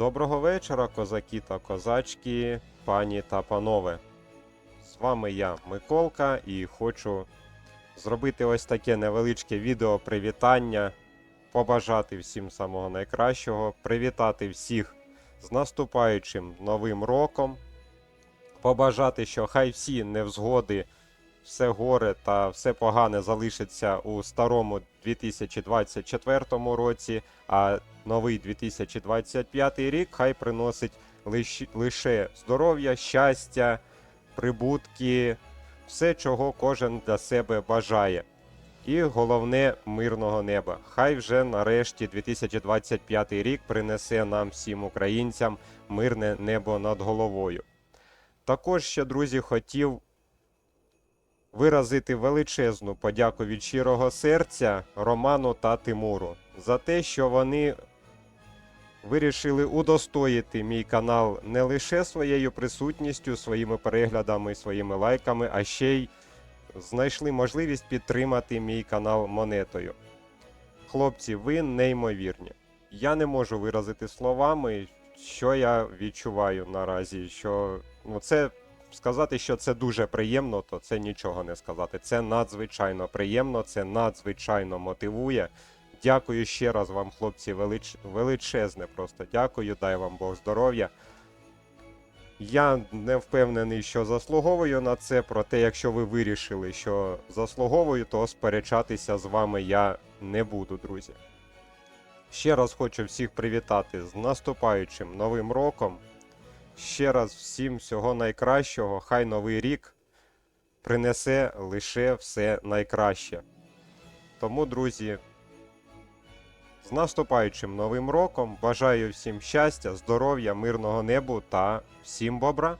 Доброго вечора, козаки та козачки, пані та панове. З вами я, Миколка, і хочу зробити ось таке невеличке відео привітання, побажати всім самого найкращого, привітати всіх з наступаючим новим роком, побажати, що хай всі невзгоди, все горе та все погане залишиться у старому 2024 році, а новий 2025 рік хай приносить лиш- лише здоров'я, щастя, прибутки, все, чого кожен для себе бажає. І головне мирного неба. Хай вже нарешті 2025 рік принесе нам всім українцям мирне небо над головою. Також ще, друзі, хотів виразити величезну подяку від щирого серця Роману та Тимуру за те, що вони вирішили удостоїти мій канал не лише своєю присутністю, своїми переглядами, своїми лайками, а ще й знайшли можливість підтримати мій канал монетою. Хлопці, ви неймовірні. Я не можу виразити словами, що я відчуваю наразі. Що ну, це сказати, що це дуже приємно, то це нічого не сказати. Це надзвичайно приємно, це надзвичайно мотивує. Дякую ще раз вам, хлопці, велич... величезне просто дякую, дай вам Бог здоров'я. Я не впевнений, що заслуговую на це, проте, якщо ви вирішили, що заслуговую, то сперечатися з вами я не буду, друзі. Ще раз хочу всіх привітати з наступаючим новим роком. Ще раз всім всього найкращого. Хай новий рік принесе лише все найкраще. Тому, друзі, з наступаючим новим роком бажаю всім щастя, здоров'я, мирного небу та всім бобра.